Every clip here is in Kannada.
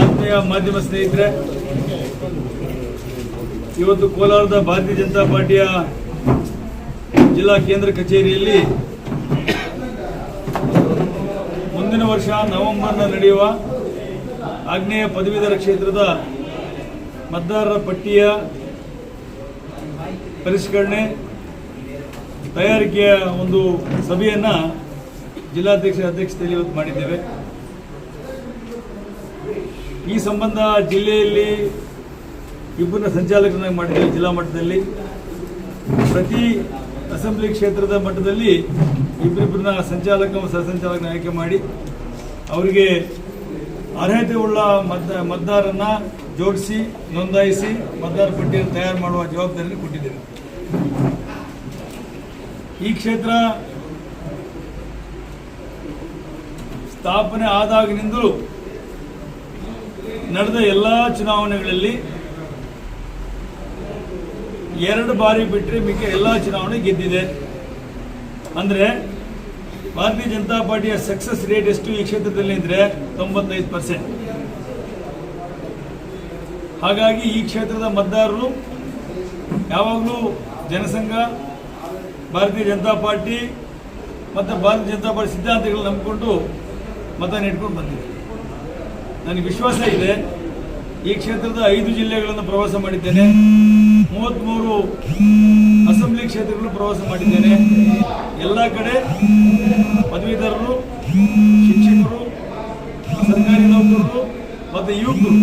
ಆತ್ಮೀಯ ಮಾಧ್ಯಮ ಸ್ನೇಹಿತರೆ, ಇವತ್ತು ಕೋಲಾರದ ಭಾರತೀಯ ಜನತಾ ಪಾರ್ಟಿಯ ಜಿಲ್ಲಾ ಕೇಂದ್ರ ಕಚೇರಿಯಲ್ಲಿ ಮುಂದಿನ ವರ್ಷ ನವೆಂಬರ್ನ ನಡೆಯುವ ಆಗ್ನೇಯ ಪದವೀಧರ ಕ್ಷೇತ್ರದ ಮತದಾರರ ಪಟ್ಟಿಯ ಪರಿಷ್ಕರಣೆ, ತಯಾರಿಕೆಯ ಒಂದು ಸಭೆಯನ್ನು ಜಿಲ್ಲಾಧ್ಯಕ್ಷ ಅಧ್ಯಕ್ಷತೆಯಲ್ಲಿ ಇವತ್ತು ಮಾಡಿದ್ದೇವೆ. ಈ ಸಂಬಂಧ ಜಿಲ್ಲೆಯಲ್ಲಿ ಇಬ್ಬರನ್ನ ಸಂಚಾಲಕರನ್ನಾಗಿ ಮಾಡಿದ್ದೇವೆ ಜಿಲ್ಲಾ ಮಟ್ಟದಲ್ಲಿ. ಪ್ರತಿ ಅಸೆಂಬ್ಲಿ ಕ್ಷೇತ್ರದ ಮಟ್ಟದಲ್ಲಿ ಇಬ್ಬರಿಬ್ಬರನ್ನ ಸಂಚಾಲಕ ಸಹ ಸಹಸಂಚಾಲಕನ ಆಯ್ಕೆ ಮಾಡಿ ಅವರಿಗೆ ಅರ್ಹತೆ ಉಳ್ಳ ಮತ ಮತದಾರರನ್ನ ಜೋಡಿಸಿ, ನೋಂದಾಯಿಸಿ ಮತದಾರ ಪಟ್ಟಿಯನ್ನು ತಯಾರು ಮಾಡುವ ಜವಾಬ್ದಾರಿಯನ್ನು ಕೊಟ್ಟಿದ್ದೇವೆ. ಈ ಕ್ಷೇತ್ರ ಸ್ಥಾಪನೆ ಆದಾಗಿನಿಂದಲೂ ನಡೆದ ಎಲ್ಲ ಚುನಾವಣೆಗಳಲ್ಲಿ ಎರಡು ಬಾರಿ ಬಿಟ್ಟರೆ ಮಿಕ್ಕ ಎಲ್ಲ ಚುನಾವಣೆ ಗೆದ್ದಿದೆ. ಅಂದರೆ ಭಾರತೀಯ ಜನತಾ ಪಾರ್ಟಿಯ ಸಕ್ಸಸ್ ರೇಟ್ ಎಷ್ಟು ಈ ಕ್ಷೇತ್ರದಲ್ಲಿ ಅಂದರೆ ತೊಂಬತ್ತೈದು ಪರ್ಸೆಂಟ್ ಹಾಗಾಗಿ ಈ ಕ್ಷೇತ್ರದ ಮತದಾರರು ಯಾವಾಗಲೂ ಜನಸಂಘ, ಭಾರತೀಯ ಜನತಾ ಪಾರ್ಟಿ ಮತ್ತು ಭಾರತೀಯ ಜನತಾ ಪಾರ್ಟಿ ಸಿದ್ಧಾಂತಗಳನ್ನ ನಂಬಿಕೊಂಡು ಮತ ನೀಡ್ಕೊಂಡು ಬಂದಿದೆ ನನಗೆ ವಿಶ್ವಾಸ ಇದೆ. ಈ ಕ್ಷೇತ್ರದ ಐದು ಜಿಲ್ಲೆಗಳನ್ನು ಪ್ರವಾಸ ಮಾಡಿದ್ದೇನೆ. ಮೂವತ್ತ್ಮೂರು ಅಸೆಂಬ್ಲಿ ಕ್ಷೇತ್ರಗಳು ಪ್ರವಾಸ ಮಾಡಿದ್ದೇನೆ. ಎಲ್ಲ ಕಡೆ ಪದವೀಧರರು, ಶಿಕ್ಷಕರು, ಸರ್ಕಾರಿ ನೌಕರರು ಮತ್ತು ಯುವಕರು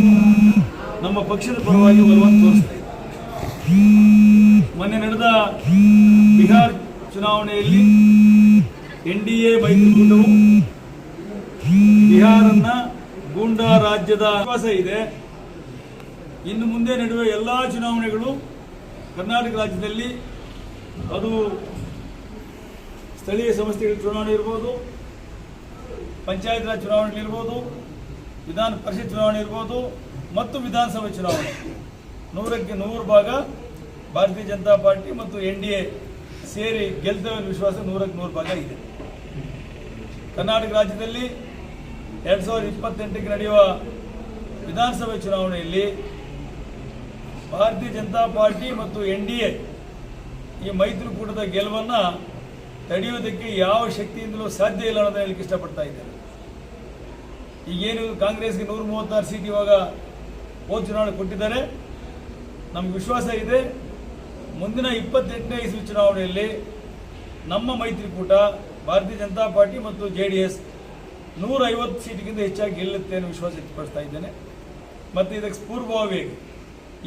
ನಮ್ಮ ಪಕ್ಷದ ಪರವಾಗಿ ಒಲವನ್ನು ತೋರಿಸ್ತಾ ಮೊನ್ನೆ ನಡೆದ ಬಿಹಾರ್ ಚುನಾವಣೆಯಲ್ಲಿ ಎನ್ ಡಿ ಎ ಮೈತ್ರಿಕೂಟವು ಬಿಹಾರನ್ನ ಗೂಂಡಾ ರಾಜ್ಯದ ವಿಶ್ವಾಸ ಇದೆ. ಇನ್ನು ಮುಂದೆ ನಡೆಯುವ ಎಲ್ಲ ಚುನಾವಣೆಗಳು ಕರ್ನಾಟಕ ರಾಜ್ಯದಲ್ಲಿ ಅದು ಸ್ಥಳೀಯ ಸಂಸ್ಥೆಗಳ ಚುನಾವಣೆ ಇರ್ಬೋದು ಪಂಚಾಯತ್ ರಾಜ್ ಚುನಾವಣೆಗಳಿರ್ಬೋದು ವಿಧಾನ ಪರಿಷತ್ ಚುನಾವಣೆ ಇರ್ಬೋದು, ಮತ್ತು ವಿಧಾನಸಭೆ ಚುನಾವಣೆ. ನೂರಕ್ಕೆ ನೂರು ಭಾಗ ಭಾರತೀಯ ಜನತಾ ಪಾರ್ಟಿ ಮತ್ತು ಎನ್ ಡಿ ಎ ಸೇರಿ ಗೆಲ್ತವೆ ವಿಶ್ವಾಸ ನೂರಕ್ಕೆ ನೂರು ಭಾಗ ಇದೆ. ಕರ್ನಾಟಕ ರಾಜ್ಯದಲ್ಲಿ ಎರಡು ಸಾವಿರದ ಇಪ್ಪತ್ತೆಂಟಕ್ಕೆ ನಡೆಯುವ ವಿಧಾನಸಭೆ ಚುನಾವಣೆಯಲ್ಲಿ ಭಾರತೀಯ ಜನತಾ ಪಾರ್ಟಿ ಮತ್ತು ಎನ್ ಡಿ ಎ ಈ ಮೈತ್ರಿಕೂಟದ ಗೆಲುವನ್ನು ತಡೆಯುವುದಕ್ಕೆ ಯಾವ ಶಕ್ತಿಯಿಂದಲೂ ಸಾಧ್ಯ ಇಲ್ಲ ಅನ್ನೋದನ್ನ ಹೇಳಲಿಕ್ಕೆ ಇಷ್ಟಪಡ್ತಾ ಇದ್ದೇನೆ. ಈಗೇನು ಕಾಂಗ್ರೆಸ್ಗೆ ನೂರ ಮೂವತ್ತಾರು ಸೀಟ್ ಇವಾಗ ಹೋದ ಚುನಾವಣೆ ಕೊಟ್ಟಿದ್ದಾರೆ. ನಮ್ಗೆ ವಿಶ್ವಾಸ ಇದೆ. ಮುಂದಿನ ಇಪ್ಪತ್ತೆಂಟನೇ ಇಸ್ವಿ ಚುನಾವಣೆಯಲ್ಲಿ ನಮ್ಮ ಮೈತ್ರಿಕೂಟ, ಭಾರತೀಯ ಜನತಾ ಪಾರ್ಟಿ ಮತ್ತು ಜೆ ಡಿ ಎಸ್ ನೂರ ಐವತ್ತು ಸೀಟಿಗಿಂತ ಹೆಚ್ಚಾಗಿ ಗೆಲ್ಲುತ್ತೆ ಅನ್ನೋ ವಿಶ್ವಾಸ ವ್ಯಕ್ತಪಡಿಸ್ತಾ ಇದ್ದೇನೆ. ಮತ್ತು ಇದಕ್ಕೆ ಪೂರ್ವಭಾವಿಯಾಗಿ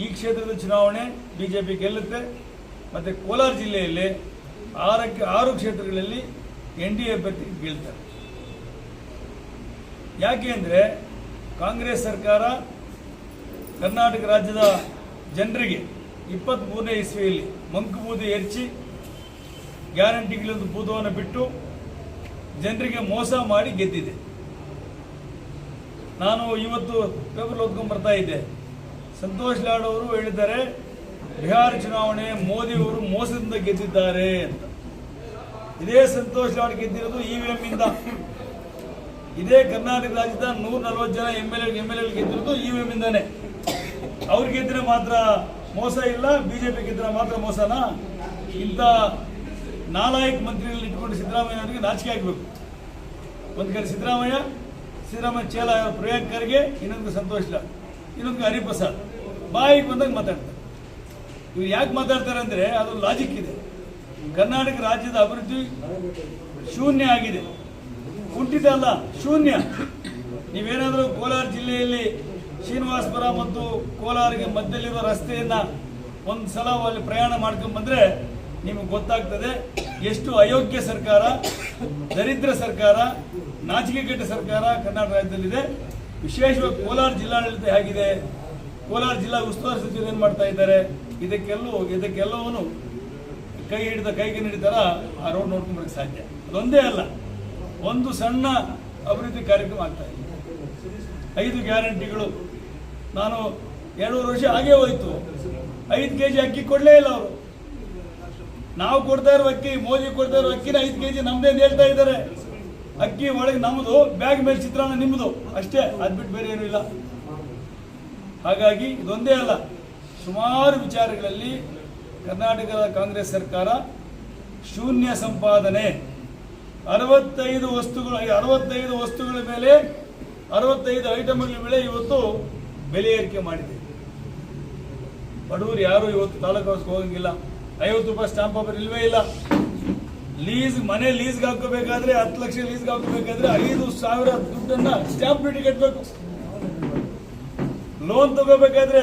ಈ ಕ್ಷೇತ್ರದ ಚುನಾವಣೆ ಬಿ ಜೆ ಪಿ ಗೆಲ್ಲುತ್ತೆ. ಮತ್ತು ಕೋಲಾರ ಜಿಲ್ಲೆಯಲ್ಲಿ ಆರಕ್ಕೆ, ಆರು ಕ್ಷೇತ್ರಗಳಲ್ಲಿ ಎನ್ ಡಿ ಎ ಅಭ್ಯರ್ಥಿ ಗೆಲ್ತಾರೆ. ಯಾಕೆ ಅಂದರೆ ಕಾಂಗ್ರೆಸ್ ಸರ್ಕಾರ ಕರ್ನಾಟಕ ರಾಜ್ಯದ ಜನರಿಗೆ ಇಪ್ಪತ್ತ್ಮೂರನೇ ಇಸ್ವಿಯಲ್ಲಿ ಮಂಕು ಬೂದಿ ಎರಚಿ ಗ್ಯಾರಂಟಿಗಳೊಂದು ಭೂತವನ್ನು ಬಿಟ್ಟು ಜನರಿಗೆ ಮೋಸ ಮಾಡಿ ಗೆದ್ದಿದೆ. ನಾನು ಇವತ್ತು ಪೇಪರ್ ಓದ್ಕೊಂಡು ಬರ್ತಾ ಇದ್ದೆ. ಸಂತೋಷ್ ಲಾಡ್ ಅವರು ಹೇಳಿದ್ದಾರೆ, ಬಿಹಾರ ಚುನಾವಣೆ ಮೋದಿ ಅವರು ಮೋಸದಿಂದ ಗೆದ್ದಿದ್ದಾರೆ ಅಂತ. ಇದೇ ಸಂತೋಷ್ ಲಾಡ್ ಗೆದ್ದಿರೋದು ಇ ವಿ ಇಂದ. ಇದೇ ಕರ್ನಾಟಕ ರಾಜ್ಯದ ನೂರ ನಲ್ವತ್ತು ಜನ M L A M L L ಗೆದ್ದಿರೋದು E V ಇಂದಾನೆ. ಅವ್ರು ಗೆದ್ದರೆ ಮಾತ್ರ ಮೋಸ ಇಲ್ಲ ಬಿಜೆಪಿ ಗೆದ್ದರೆ ಮಾತ್ರ ಮೋಸನಾ? ಇಂಥ ನಾಲಾಯಕ್ ಮಂತ್ರಿಗಳು ಇಟ್ಕೊಂಡು ಸಿದ್ದರಾಮಯ್ಯ ಅವರಿಗೆ ನಾಚಿಕೆ ಆಗಬೇಕು. ಒಂದು ಕಡೆ ಸಿದ್ದರಾಮಯ್ಯ ಸಿದ್ದರಾಮಯ್ಯ ಚೇಲ ಪ್ರಿಯಾಂಕ್ ಇನ್ನೊಂದು ಸಂತೋಷ ಇನ್ನೊಂದು ಹರಿಪ್ರಸಾದ್. ಬಾಯಿಗೆ ಬಂದಾಗ ಮಾತಾಡ್ತಾರೆ. ಇವ್ರು ಯಾಕೆ ಮಾತಾಡ್ತಾರೆ ಅಂದರೆ ಅದು ಲಾಜಿಕ್ ಇದೆ. ಕರ್ನಾಟಕ ರಾಜ್ಯದ ಅಭಿವೃದ್ಧಿ ಶೂನ್ಯ ಆಗಿದೆ. ಕುಂಠಿತ ಅಲ್ಲ, ಶೂನ್ಯ. ನೀವೇನಾದರೂ ಕೋಲಾರ ಜಿಲ್ಲೆಯಲ್ಲಿ ಶ್ರೀನಿವಾಸಪುರ ಮತ್ತು ಕೋಲಾರಿಗೆ ಮಧ್ಯದಲ್ಲಿರುವ ರಸ್ತೆಯನ್ನು ಒಂದು ಸಲ ಅಲ್ಲಿ ಪ್ರಯಾಣ ಮಾಡ್ಕೊಂಡ್ ಬಂದ್ರೆ ನಿಮಗೆ ಗೊತ್ತಾಗ್ತದೆ ಎಷ್ಟು ಅಯೋಗ್ಯ ಸರ್ಕಾರ, ದರಿದ್ರ ಸರ್ಕಾರ, ನಾಚಿಕೆಗೆಟ್ಟ ಸರ್ಕಾರ ಕರ್ನಾಟಕ ರಾಜ್ಯದಲ್ಲಿದೆ. ವಿಶೇಷವಾಗಿ ಕೋಲಾರ ಜಿಲ್ಲಾಡಳಿತ ಹೇಗಿದೆ? ಕೋಲಾರ ಜಿಲ್ಲಾ ಉಸ್ತುವಾರಿ ಸಚಿವರು ಏನು ಮಾಡ್ತಾ ಇದ್ದಾರೆ? ಇದಕ್ಕೆಲ್ಲೂ, ಇದಕ್ಕೆಲ್ಲವನು ಕೈ ಹಿಡಿದ ಕೈಗೆ ಹಿಡಿತಾರ ಆ ರೋಡ್ ನೋಡ್ಕೊಂಡ್ಬರಕ್ಕೆ ಸಾಧ್ಯ. ಅದೊಂದೇ ಅಲ್ಲ, ಒಂದು ಸಣ್ಣ ಅಭಿವೃದ್ಧಿ ಕಾರ್ಯಕ್ರಮ ಆಗ್ತಾ ಇದೆ. ಐದು ಗ್ಯಾರಂಟಿಗಳು. ನಾನು ಎರಡೂವರೆ ವರ್ಷ ಆಗೇ ಹೋಯ್ತು. ಐದು ಕೆ ಜಿ ಅಕ್ಕಿ ಕೊಡಲೇ ಇಲ್ಲ ಅವರು. ನಾವು ಕೊಡ್ತಾ ಇರೋ ಅಕ್ಕಿ, ಮೋದಿ ಕೊಡ್ತಾ ಇರೋ ಅಕ್ಕಿನ ಐದು ಕೆ ಜಿ ನಮ್ದೇ ಹೇಳ್ತಾ ಇದ್ದಾರೆ. ಅಕ್ಕಿ ಒಳಗೆ ನಮ್ಮದು ಬ್ಯಾಗ್ ಮೇಲೆ ಚಿತ್ರಾನ್ನ ನಿಮ್ಮದು ಅಷ್ಟೇ, ಅದ್ ಬಿಟ್ಟು ಬೇರೆ ಏನೂ ಇಲ್ಲ. ಹಾಗಾಗಿ ಇದೊಂದೇ ಅಲ್ಲ, ಸುಮಾರು ವಿಚಾರಗಳಲ್ಲಿ ಕರ್ನಾಟಕದ ಕಾಂಗ್ರೆಸ್ ಸರ್ಕಾರ ಶೂನ್ಯ ಸಂಪಾದನೆ. ಅರವತ್ತೈದು ವಸ್ತುಗಳು ಅರವತ್ತೈದು ವಸ್ತುಗಳ ಮೇಲೆ ಅರವತ್ತೈದು ಐಟಮ್ಗಳ ಮೇಲೆ ಇವತ್ತು ಬೆಲೆ ಏರಿಕೆ ಮಾಡಿದೆ. ಬಡವರು ಯಾರು ಇವತ್ತು ತಾಲೂಕು ಹೋಗಂಗಿಲ್ಲ. ಐವತ್ತು ರೂಪಾಯಿ ಸ್ಟಾಂಪ್ ಪೇಪರ್ ಇಲ್ವೇ ಇಲ್ಲ. ಲೀಸ್ ಮನೆ ಲೀಸ್ಗೆ ಹಾಕೋಬೇಕಾದ್ರೆ ಹತ್ತು ಲಕ್ಷ ಲೀಸ್ಗೆ ಹಾಕೋಬೇಕಾದ್ರೆ ಐದು ಸಾವಿರ ದುಡ್ಡನ್ನ ಸ್ಟಾಂಪ್ ಡ್ಯೂಟಿ ಕಟ್ಟಬೇಕು ಲೋನ್ ತಗೋಬೇಕಾದ್ರೆ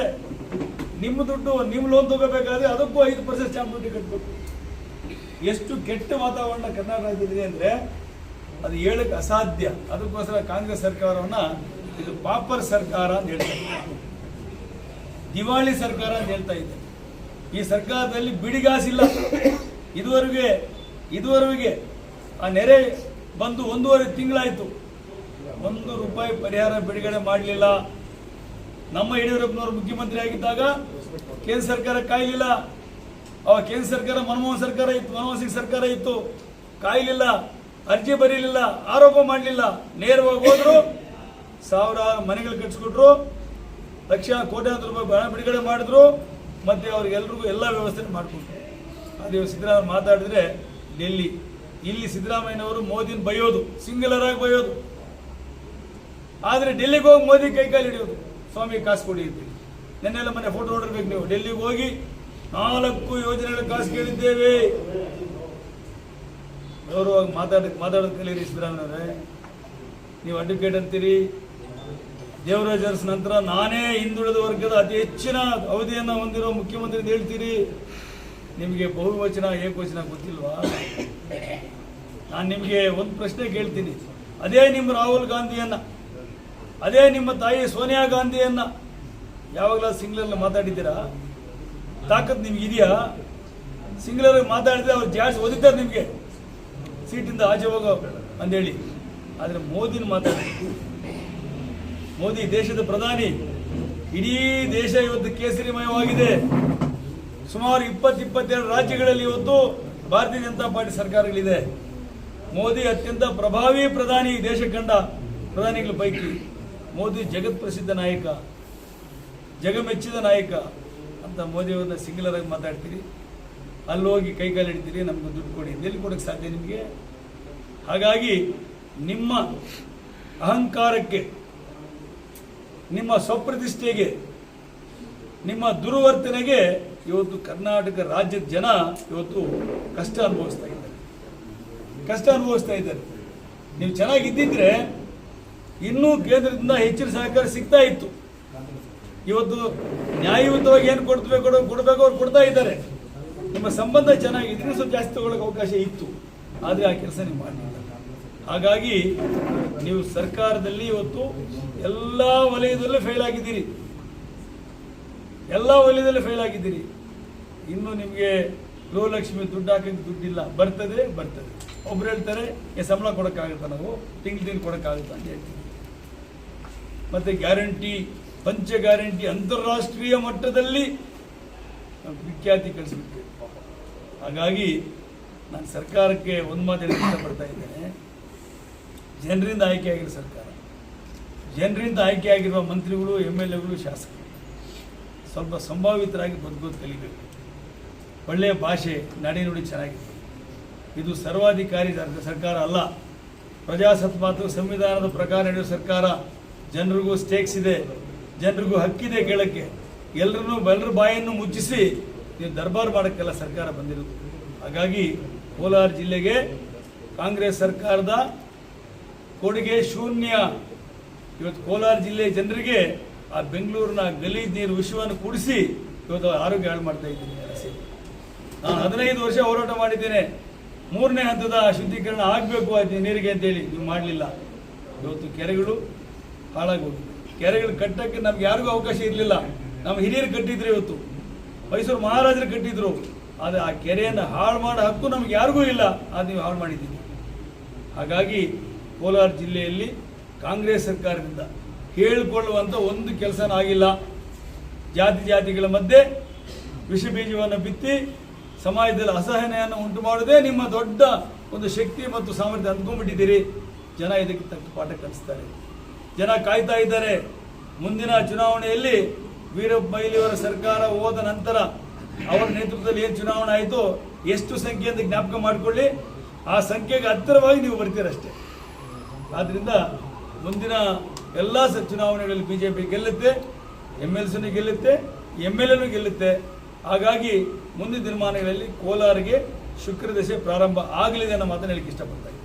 ನಿಮ್ಮ ದುಡ್ಡು ನಿಮ್ಮ ಲೋನ್ ತಗೋಬೇಕಾದ್ರೆ ಅದಕ್ಕೂ ಐದು ಪರ್ಸೆಂಟ್ ಸ್ಟಾಂಪ್ ಡ್ಯೂಟಿ ಕಟ್ಟಬೇಕು ಎಷ್ಟು ಕೆಟ್ಟ ವಾತಾವರಣ ಕರ್ನಾಟಕ ರಾಜ್ಯದಲ್ಲಿದೆ ಅಂದ್ರೆ ಅದು ಹೇಳಕ್ಕೆ ಅಸಾಧ್ಯ. ಅದಕ್ಕೋಸ್ಕರ ಕಾಂಗ್ರೆಸ್ ಸರ್ಕಾರವನ್ನ ಇದು ಪಾಪರ್ ಸರ್ಕಾರ ಅಂತ ಹೇಳ್ತಾರೆ ದಿವಾಳಿ ಸರ್ಕಾರ ಅಂತ ಹೇಳ್ತಾ ಇದ್ದೆ ಈ ಸರ್ಕಾರದಲ್ಲಿ ಬಿಡಿಗಾಸಿಲ್ಲ. ಇದುವರೆಗೆ ಇದುವರೆಗೆ ಆ ನೆರೆ ಬಂದು ಒಂದೂವರೆ ತಿಂಗಳಾಯಿತು. ಒಂದು ರೂಪಾಯಿ ಪರಿಹಾರ ಬಿಡುಗಡೆ ಮಾಡಲಿಲ್ಲ. ನಮ್ಮ ಯಡಿಯೂರಪ್ಪನವರು ಮುಖ್ಯಮಂತ್ರಿ ಆಗಿದ್ದಾಗ ಕೇಂದ್ರ ಸರ್ಕಾರ ಕಾಯಲಿಲ್ಲ. ಅವಾಗ ಕೇಂದ್ರ ಸರ್ಕಾರ ಮನಮೋಹನ್ ಸರ್ಕಾರ ಇತ್ತು, ಮನಮೋಹನ್ ಸಿಂಗ್ ಸರ್ಕಾರ ಇತ್ತು. ಕಾಯಲಿಲ್ಲ, ಅರ್ಜಿ ಬರೀಲಿಲ್ಲ, ಆರೋಪ ಮಾಡಲಿಲ್ಲ. ನೇರವಾಗಿ ಹೋದ್ರು, ಸಾವಿರಾರು ಮನೆಗಳು ಕಟ್ಸ್ಕೊಟ್ರು ಲಕ್ಷ ಕೋಟ್ಯಾಂತರ ರೂಪಾಯಿ ಹಣ ಬಿಡುಗಡೆ ಮಾಡಿದ್ರು. ಮತ್ತೆ ಅವ್ರಿಗೆಲ್ರಿಗೂ ಎಲ್ಲ ವ್ಯವಸ್ಥೆ ಮಾಡಿಕೊಟ್ರು. ಅದೇ ಸಿದ್ದರಾಮಯ್ಯ ಮಾತಾಡಿದ್ರೆ, ಡೆಲ್ಲಿ, ಇಲ್ಲಿ ಸಿದ್ದರಾಮಯ್ಯನವರು ಮೋದಿನ ಬೈಯೋದು ಸಿಂಗಲರ್ ಆಗಿ ಬೈಯೋದು. ಆದರೆ ಡೆಲ್ಲಿಗೆ ಹೋಗಿ ಮೋದಿ ಕೈ ಕಾಲು ಹಿಡಿಯೋದು. ಸ್ವಾಮಿ ಕಾಸು ಕೊಡಿ ಅಂತೇಳಿ ನೆನ್ನೆಲ್ಲ ಮನೆ ಫೋಟೋ ನೋಡಿರ್ಬೇಕು ನೀವು. ಡೆಲ್ಲಿಗೆ ಹೋಗಿ ನಾಲ್ಕು ಯೋಜನೆಗಳ ಕಾಸು ಕೇಳಿದ್ದೇವೆ. ಗೌರವವಾಗಿ ಮಾತಾಡ, ಮಾತಾಡೋದು ಕಲೀರಿ ಸಿದ್ದರಾಮಯ್ಯವರೇ ನೀವು ಅಡ್ವೊಕೇಟ್ ಅಂತೀರಿ. ದೇವರಾಜ್ ಅರಸ್ ನಂತರ ನಾನೇ ಹಿಂದುಳಿದ ವರ್ಗದ ಅತಿ ಹೆಚ್ಚಿನ ಅವಧಿಯನ್ನು ಹೊಂದಿರೋ ಮುಖ್ಯಮಂತ್ರಿ ಹೇಳ್ತೀರಿ. ನಿಮಗೆ ಬಹುವಚನ, ಏಕವಚನ ಗೊತ್ತಿಲ್ವಾ? ನಾನು ನಿಮಗೆ ಒಂದು ಪ್ರಶ್ನೆ ಕೇಳ್ತೀನಿ. ಅದೇ ನಿಮ್ಮ ರಾಹುಲ್ ಗಾಂಧಿಯನ್ನ, ಅದೇ ನಿಮ್ಮ ತಾಯಿ ಸೋನಿಯಾ ಗಾಂಧಿಯನ್ನ ಯಾವಾಗಲ ಸಿಂಗ್ಲರ್ ಮಾತಾಡಿದ್ದೀರಾ? ತಾಕತ್ ನಿಮ್ಗೆ ಇದೆಯಾ? ಸಿಂಗ್ಲರ್ ಮಾತಾಡಿದ್ರೆ ಅವ್ರು ಜಾಸ್ತಿ ಓದಿದ್ದಾರೆ ನಿಮಗೆ. ಸೀಟಿಂದ ಆಚೆ ಹೋಗೋ ಅಂದೇಳಿ. ಆದರೆ ಮೋದಿನ ಮಾತಾಡಿ ಮೋದಿ ದೇಶದ ಪ್ರಧಾನಿ. ಇಡೀ ದೇಶ ಇವತ್ತು ಕೇಸರಿಮಯವಾಗಿದೆ. ಸುಮಾರು ಇಪ್ಪತ್ತು ಇಪ್ಪತ್ತೆರಡು ರಾಜ್ಯಗಳಲ್ಲಿ ಇವತ್ತು ಭಾರತೀಯ ಜನತಾ ಪಾರ್ಟಿ ಸರ್ಕಾರಗಳಿದೆ. ಮೋದಿ ಅತ್ಯಂತ ಪ್ರಭಾವಿ ಪ್ರಧಾನಿ ದೇಶ ಕಂಡ ಪ್ರಧಾನಿಗಳ ಪೈಕಿ. ಮೋದಿ ಜಗತ್ ಪ್ರಸಿದ್ಧ ನಾಯಕ, ಜಗಮೆಚ್ಚಿದ ನಾಯಕ ಅಂತ ಮೋದಿಯವ್ರನ್ನ ಸಿಂಗ್ಲರ್ ಆಗಿ ಮಾತಾಡ್ತೀರಿ. ಅಲ್ಲಿ ಹೋಗಿ ಕೈಕಾಲು ಹಿಡ್ತೀರಿ, ನಮ್ಗೆ ದುಡ್ಡು ಕೊಡಿ. ಎಲ್ಲಿ ಕೊಡಕ್ಕೆ ಸಾಧ್ಯ ನಿಮಗೆ? ಹಾಗಾಗಿ ನಿಮ್ಮ ಅಹಂಕಾರಕ್ಕೆ ನಿಮ್ಮ ಸ್ವಪ್ರತಿಷ್ಠೆಗೆ, ನಿಮ್ಮ ದುರ್ವರ್ತನೆಗೆ ಇವತ್ತು ಕರ್ನಾಟಕ ರಾಜ್ಯದ ಜನ ಇವತ್ತು ಕಷ್ಟ ಅನುಭವಿಸ್ತಾ ಇದ್ದಾರೆ. ಕಷ್ಟ ಅನುಭವಿಸ್ತಾ ಇದ್ದಾರೆ. ನೀವು ಚೆನ್ನಾಗಿದ್ದಿದ್ರೆ ಇನ್ನೂ ಕೇಂದ್ರದಿಂದ ಹೆಚ್ಚಿನ ಸಹಕಾರ ಸಿಗ್ತಾ ಇತ್ತು. ಇವತ್ತು ನ್ಯಾಯಯುತವಾಗಿ ಏನು ಕೊಡ್ಬೇಕು ಕೊಡೋ, ಕೊಡಬೇಕು ಅವ್ರು ಕೊಡ್ತಾ ಇದ್ದಾರೆ. ನಿಮ್ಮ ಸಂಬಂಧ ಚೆನ್ನಾಗಿದ್ರೆ ಸ್ವಲ್ಪ ಜಾಸ್ತಿ ತಗೊಳ್ಳೋಕೆ ಅವಕಾಶ ಇತ್ತು. ಆದರೆ ಆ ಕೆಲಸ ನೀವು ಮಾಡಲಿಲ್ಲ. ಹಾಗಾಗಿ ನೀವು ಸರ್ಕಾರದಲ್ಲಿ ಇವತ್ತು ಎಲ್ಲ ವಲಯದಲ್ಲೂ ಫೇಲ್ ಆಗಿದ್ದೀರಿ. ಎಲ್ಲ ವಲಯದಲ್ಲೂ ಫೇಲ್ ಆಗಿದ್ದೀರಿ. ಇನ್ನು ನಿಮಗೆ ಗೃಹಲಕ್ಷ್ಮಿ ದುಡ್ಡು ಹಾಕಕ್ಕೆ ದುಡ್ಡಿಲ್ಲ. ಬರ್ತದೆ ಬರ್ತದೆ. ಒಬ್ರು ಹೇಳ್ತಾರೆ, ಏ, ಸಂಬಳ ಕೊಡೋಕ್ಕಾಗುತ್ತಾ ನಾವು? ತಿಂಗಳು ತಿಂಗಳು ಕೊಡೋಕ್ಕಾಗುತ್ತಾ? ಅಂತ ಹೇಳ್ತೀವಿ ಮತ್ತೆ ಗ್ಯಾರಂಟಿ, ಪಂಚ ಗ್ಯಾರಂಟಿ ಅಂತಾರಾಷ್ಟ್ರೀಯ ಮಟ್ಟದಲ್ಲಿ ವಿಖ್ಯಾತಿ ಕಳಿಸ್ಬಿಟ್ಟು ಹಾಗಾಗಿ ನಾನು ಸರ್ಕಾರಕ್ಕೆ ಒಂದು ಮಾತು ಹೇಳಕ್ಕೆ ಇಷ್ಟಪಡ್ತಾ ಇದ್ದೇನೆ. ಜನರಿಂದ ಆಯ್ಕೆಯಾಗಿರೋ ಸರ್ಕಾರ. ಜನರಿಂದ ಆಯ್ಕೆಯಾಗಿರುವ ಮಂತ್ರಿಗಳು ಎಂ ಎಲ್ ಎಗಳು ಶಾಸಕರು. ಸ್ವಲ್ಪ ಸಂಭಾವಿತರಾಗಿ ಬದುಕೋದು ಕಲಿಬೇಕು. ಒಳ್ಳೆಯ ಭಾಷೆ ನಡೆನುಡಿ ಚೆನ್ನಾಗಿದೆ. ಇದು ಸರ್ವಾಧಿಕಾರಿ ಸರ್- ಸರ್ಕಾರ ಅಲ್ಲ. ಪ್ರಜಾಸತ್ತಾತ್ಮಕ ಸಂವಿಧಾನದ ಪ್ರಕಾರ ನಡೆಯುವ ಸರ್ಕಾರ. ಜನರಿಗೂ ಸ್ಟೇಕ್ಸ್ ಇದೆ. ಜನರಿಗೂ ಹಕ್ಕಿದೆ ಕೇಳಕ್ಕೆ. ಎಲ್ಲರನ್ನೂ ಎಲ್ಲರ ಬಾಯನ್ನು ಮುಚ್ಚಿಸಿ ನೀವು ದರ್ಬಾರ್ ಮಾಡೋಕ್ಕೆಲ್ಲ ಸರ್ಕಾರ ಬಂದಿರೋದು. ಹಾಗಾಗಿ ಕೋಲಾರ ಜಿಲ್ಲೆಗೆ ಕಾಂಗ್ರೆಸ್ ಸರ್ಕಾರದ ಕೊಡುಗೆ ಶೂನ್ಯ. ಇವತ್ತು ಕೋಲಾರ ಜಿಲ್ಲೆಯ ಜನರಿಗೆ ಆ ಬೆಂಗಳೂರಿನ ಗಲೀಜ್ ನೀರು ವಿಷಯವನ್ನು ಕೂಡಿಸಿ ಇವತ್ತು ಆರೋಗ್ಯ ಹಾಳು ಮಾಡ್ತಾ ಇದ್ದೀನಿ ನಾನು ಹದಿನೈದು ವರ್ಷ ಹೋರಾಟ ಮಾಡಿದ್ದೇನೆ. ಮೂರನೇ ಹಂತದ ಶುದ್ಧೀಕರಣ ಆಗಬೇಕು ಅದು ನೀರಿಗೆ ಅಂತೇಳಿ ನೀವು ಮಾಡಲಿಲ್ಲ. ಇವತ್ತು ಕೆರೆಗಳು ಹಾಳಾಗೋದು ಕೆರೆಗಳು ಕಟ್ಟಕ್ಕೆ ನಮ್ಗೆ ಯಾರಿಗೂ ಅವಕಾಶ ಇರಲಿಲ್ಲ. ನಮ್ಮ ಹಿರಿಯರು ಕಟ್ಟಿದ್ರು ಇವತ್ತು. ಮೈಸೂರು ಮಹಾರಾಜರು ಕಟ್ಟಿದ್ರು. ಆದರೆ ಆ ಕೆರೆಯನ್ನು ಹಾಳು ಮಾಡೋ ಹಕ್ಕು ನಮ್ಗೆ ಯಾರಿಗೂ ಇಲ್ಲ. ಅದು ನೀವು ಹಾಳು ಮಾಡಿದ್ದೀನಿ ಹಾಗಾಗಿ ಕೋಲಾರ ಜಿಲ್ಲೆಯಲ್ಲಿ ಕಾಂಗ್ರೆಸ್ ಸರ್ಕಾರದಿಂದ ಹೇಳಿಕೊಳ್ಳುವಂಥ ಒಂದು ಕೆಲಸ ಆಗಿಲ್ಲ. ಜಾತಿ ಜಾತಿಗಳ ಮಧ್ಯೆ ವಿಷ ಬೀಜವನ್ನು ಬಿತ್ತಿ ಸಮಾಜದಲ್ಲಿ ಅಸಹನೆಯನ್ನು ಉಂಟು ಮಾಡೋದೇ ನಿಮ್ಮ ದೊಡ್ಡ ಒಂದು ಶಕ್ತಿ ಮತ್ತು ಸಾಮರ್ಥ್ಯ ಅಂದ್ಕೊಂಡ್ಬಿಟ್ಟಿದ್ದೀರಿ. ಜನ ಇದಕ್ಕೆ ತಕ್ಕ ಪಾಠ ಕಲಿಸ್ತಾರೆ. ಜನ ಕಾಯ್ತಾ ಇದ್ದಾರೆ. ಮುಂದಿನ ಚುನಾವಣೆಯಲ್ಲಿ ವೀರಪ್ಪ ಮೊಯ್ಲಿಯವರ ಸರ್ಕಾರ ಹೋದ ನಂತರ ಅವರ ನೇತೃತ್ವದಲ್ಲಿ ಏನು ಚುನಾವಣೆ ಆಯಿತು ಎಷ್ಟು ಸಂಖ್ಯೆ ಅಂತ ಜ್ಞಾಪಕ ಮಾಡಿಕೊಳ್ಳಿ. ಆ ಸಂಖ್ಯೆಗೆ ಹತ್ತಿರವಾಗಿ ನೀವು ಬರ್ತೀರಷ್ಟೇ. ಆದ್ದರಿಂದ ಮುಂದಿನ ಎಲ್ಲ ಸ ಚುನಾವಣೆಗಳಲ್ಲಿ ಬಿ ಜೆ ಪಿ ಗೆಲ್ಲುತ್ತೆ ಎಂ ಎಲ್ ಸಿನೂ ಗೆಲ್ಲುತ್ತೆ ಎಂ ಎಲ್ ಎನೂ ಗೆಲ್ಲುತ್ತೆ. ಹಾಗಾಗಿ ಮುಂದಿನ ದಿನಮಾನಗಳಲ್ಲಿ ಕೋಲಾರಿಗೆ ಶುಕ್ರದಶೆ ಪ್ರಾರಂಭ ಆಗಲಿದೆ ಅನ್ನೋ ಮಾತನ್ನು ಹೇಳಿಕ್ಕೆ ಇಷ್ಟಪಡ್ತಾರೆ